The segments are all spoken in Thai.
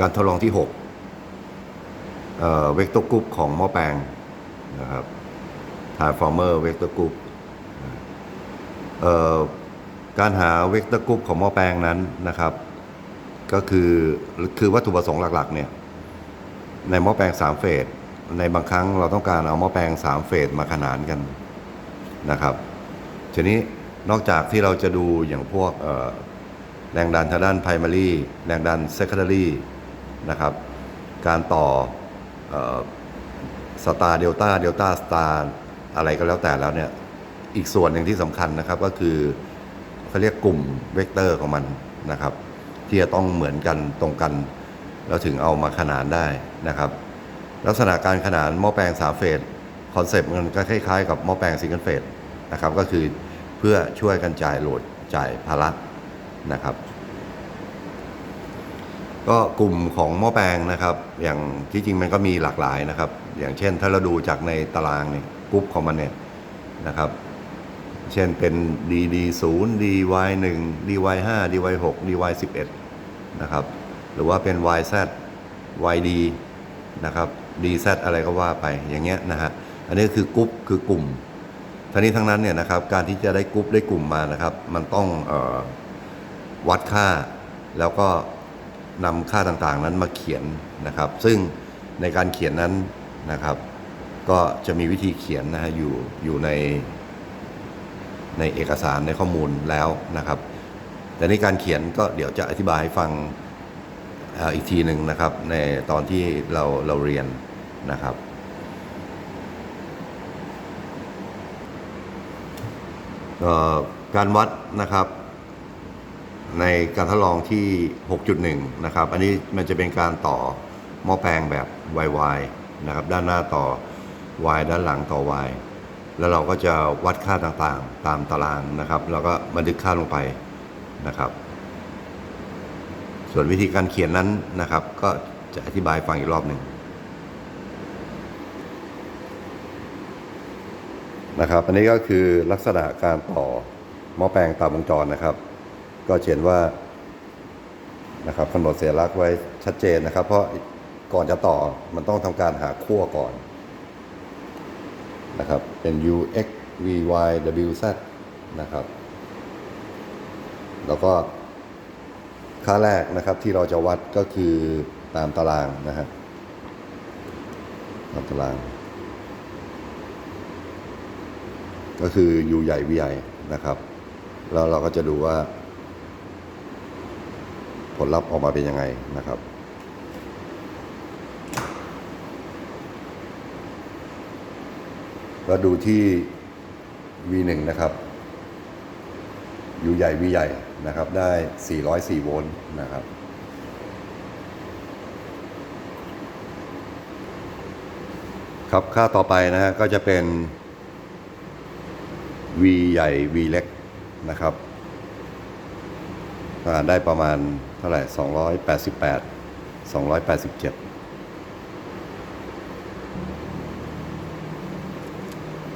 การทดลองที่6เอ่อเวกเตอร์กรุ๊ปของหม้อแปลงนะครับ Transformer เวกเตอร์กรุ๊ปเอ่อการหาเวกเตอร์กรุ๊ปของหม้อแปลงนั้นนะครับ ก็คือคือวัตถุประสงค์หลักๆเนี่ยในหม้อแปลงสามเฟสในบางครั้งเราต้องการเอาหม้อแปลงสามเฟสมาขนานกันนะครับทีนี้นอกจากที่เราจะดูอย่างพวกแรงดันทางด้าน primary แรงดัน secondary นะครับ การต่อสตาร์เดลต้าเดลต้าสตาร์อะไรก็แล้วแต่แล้วเนี่ย อีกส่วนหนึ่งที่สำคัญนะครับก็คือเขาเรียกกลุ่มเวกเตอร์ของมันนะครับ ที่จะต้องเหมือนกันตรงกัน แล้วถึงเอามาขนานได้นะครับ ลักษณะการขนานหม้อแปลงสามเฟสคอนเซปต์มันก็คล้ายๆ กับหม้อแปลงซิงเกิลเฟสนะครับก็คือเพื่อช่วยกันจ่ายโหลดจ่ายภาระนะครับ ก็กลุ่มของหม้อแปลงนะครับ อย่างที่จริงมันก็มีหลากหลายนะครับ อย่างเช่นถ้าเราดูจากในตารางเนี่ยกรุ๊ปของมันเนี่ยนะครับ เช่นเป็น DD 0 DY 1 DY 5 DY 6 DY 11 นะครับ หรือว่าเป็น YZ YD นะครับ DZ อะไรก็ว่าไปอย่างเงี้ยนะฮะอันนี้คือกรุ๊ปคือกลุ่มทั้งนี้ทั้งนั้นเนี่ยนะครับการที่จะได้กรุ๊ปได้กลุ่มมานะครับ มันต้องออวัดค่าแล้วก็ นำค่าต่างๆนั้นมาเขียนนะครับ ซึ่งในการเขียนนั้นนะครับ ก็จะมีวิธีเขียนนะฮะอยู่อยู่ในในเอกสารในข้อมูลแล้วนะครับ แต่ในการเขียนก็เดี๋ยวจะอธิบายให้ฟังอีกทีหนึ่งนะครับ ในตอนที่เราเราเรียนนะครับ การวัดนะครับ ในการทดลองที่ 6.1 นะครับ อันนี้มันจะเป็นการต่อหม้อแปลงแบบ YY นะครับ ด้านหน้าต่อ Y ด้านหลังต่อ Y แล้วเราก็จะวัดค่าต่างๆ ตามตารางนะครับ แล้วก็บันทึกค่าลงไปนะครับ ส่วนวิธีการเขียนนั้นนะครับ ก็จะอธิบายฟังอีกรอบหนึ่งนะครับ อันนี้ก็คือลักษณะการต่อหม้อแปลงตามวงจรนะครับ ก็เขียนว่านะครับกำหนดเสียลักษณ์ไว้ชัดเจนนะครับ เพราะก่อนจะต่อมันต้องทำการหาขั้วก่อนนะครับ เป็น u x v y w z นะครับ แล้วก็ค่าแรกนะครับที่เราจะวัดก็คือตามตารางนะฮะตามตาราง ก็คือ u ใหญ่ v ใหญ่นะครับ แล้วเราก็จะดูว่า ผลลัพธ์ออกมาเป็นยังไงนะครับก็ดูที่ V1 นะครับ U ใหญ่ V ใหญ่นะครับ ได้ 404 โวลต์นะครับ ครับ ค่าต่อไปนะฮะก็จะเป็น V ใหญ่ V เล็กนะครับ่าได้ประมาณเท่าไหร่288 287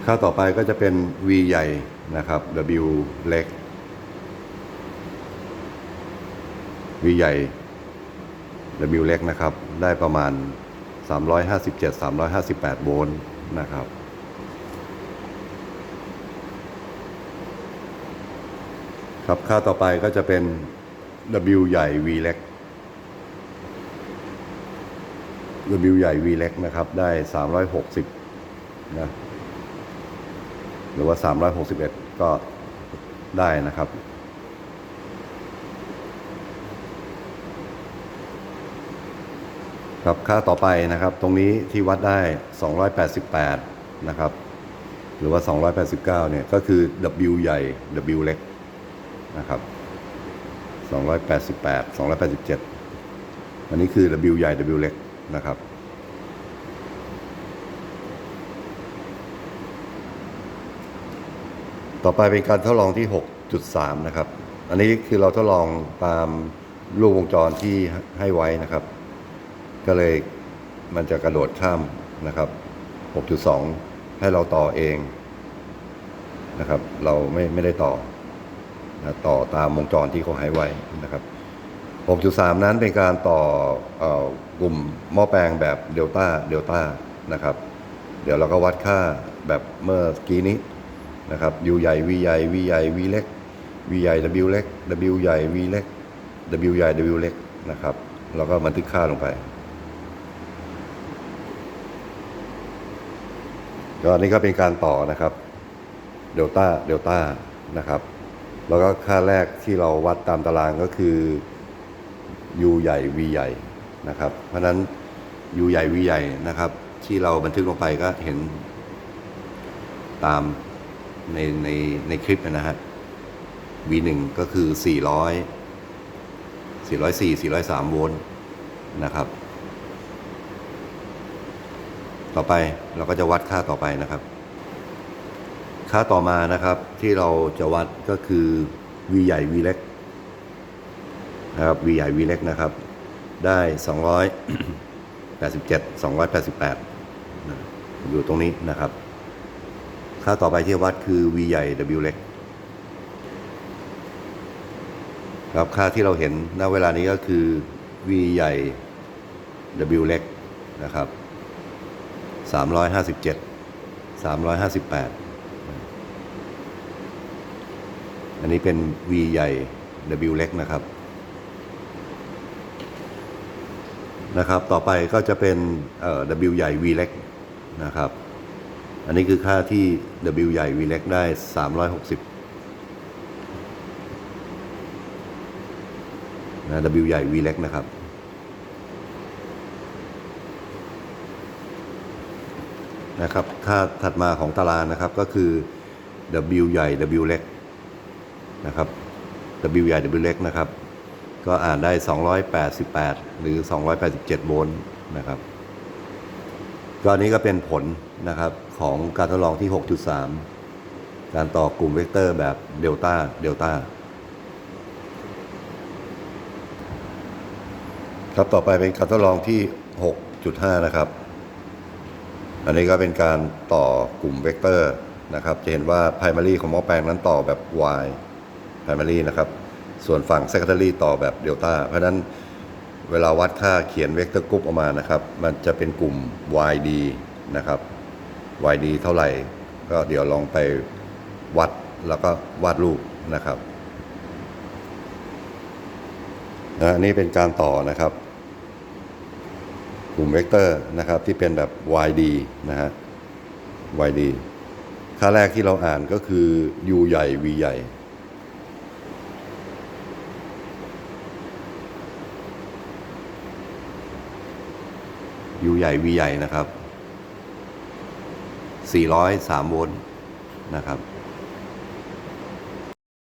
ค่าต่อไปก็จะเป็น V ใหญ่นะครับ W เล็ก V ใหญ่ W เล็กนะครับ ได้ประมาณ 357 358 โวลต์นะครับ ครับค่าต่อไปก็จะเป็น W ใหญ่ V เล็ก W ใหญ่ V เล็กนะครับ ได้ 360 นะ หรือว่า 361 ก็ได้นะครับ ครับ ค่าต่อไปนะครับ ตรงนี้ที่วัดได้ 288 นะครับ หรือว่า 289 เนี่ย ก็คือ W ใหญ่ W เล็กนะครับ 288 287 อันนี้คือ W ใหญ่ W เล็กนะครับ ต่อไปเป็นการทดลองที่ 6.3 นะครับ อันนี้คือเราทดลองตามลูกวงจรที่ให้ไว้นะครับ ก็เลยมันจะกระโดดข้ามนะครับ 6.2 ให้เราต่อเองนะครับ เราไม่ไม่ได้ต่อ นะต่อตามวงจรที่เขาให้ไว้นะครับ 6.3 นั้นเป็นการต่ออกลุ่มหม้อแปลงแบบเดลต้าเดลต้านะครับ เดี๋ยวเราก็วัดค่าแบบเมื่อกี้นี้นะครับ U ใหญ่ V ใหญ่ V ใหญ่ V เล็ก V ใหญ่ W เล็ก W ใหญ่ V เล็ก W ใหญ่ W เล็กนะครับแล้วก็บันทึกค่าลงไป ก็อันนี้ก็เป็นการต่อนะครับเดลต้าเดลต้านะครับ แล้วก็ค่าแรกที่เราวัดตามตารางก็คือ U ใหญ่ V ใหญ่นะครับ เพราะนั้น U ใหญ่ V ใหญ่นะครับ ที่เราบันทึกลงไปก็เห็นตามในในในคลิปนะฮะ V 1ก็คือ 400 404 403 โวลต์นะครับ ต่อไปเราก็จะวัดค่าต่อไปนะครับ ค่าต่อมานะครับที่เราจะวัดก็คือ V ใหญ่ V เล็กนะครับ V ใหญ่ V เล็กนะครับ ได้ 287 288 อยู่ตรงนี้นะครับ ค่าต่อไปที่วัดคือ V ใหญ่ W เล็กครับค่าที่เราเห็นณเวลานี้ก็คือ V ใหญ่ W เล็กนะครับ 357 358 อันนี้เป็น V ใหญ่ W เล็กนะครับนะครับ ต่อไปก็จะเป็นเอ่อ W ใหญ่ V เล็กนะครับ อันนี้คือค่าที่ W ใหญ่ V เล็กได้ 360นะ W ใหญ่ V เล็กนะครับ นะครับ ค่าถัดมาของตารางนะครับก็คือ W ใหญ่ W เล็ก นะครับ W ใหญ่ W เล็กนะครับ ก็อ่านได้ 288 หรือ 287 โวลต์นะครับก็อันนี้ก็เป็นผลนะครับของการทดลองที่ 6.3 การต่อกลุ่มเวกเตอร์แบบเดลต้าเดลต้าครับต่อไปเป็นการทดลองที่ 6.5 นะครับ อันนี้ก็เป็นการต่อกลุ่มเวกเตอร์นะครับ จะเห็นว่า primary ของหม้อแปลงนั้นต่อแบบ y primary นะครับ ส่วนฝั่ง secondary ต่อแบบเดลต้า เพราะนั้นเวลาวัดค่าเขียนเวกเตอร์กรุ๊ปออกมานะครับ มันจะเป็นกลุ่ม yd นะครับ yd เท่าไหร่ ก็เดี๋ยวลองไปวัดแล้วก็วาดรูปนะครับนะอันนี้เป็นการต่อนะครับ กลุ่มเวกเตอร์นะครับที่เป็นแบบ YD นะฮะ YD ค่าแรกที่เราอ่านก็คือ U ใหญ่ V ใหญ่ U ใหญ่ V ใหญ่นะครับ 403 โวลต์นะครับ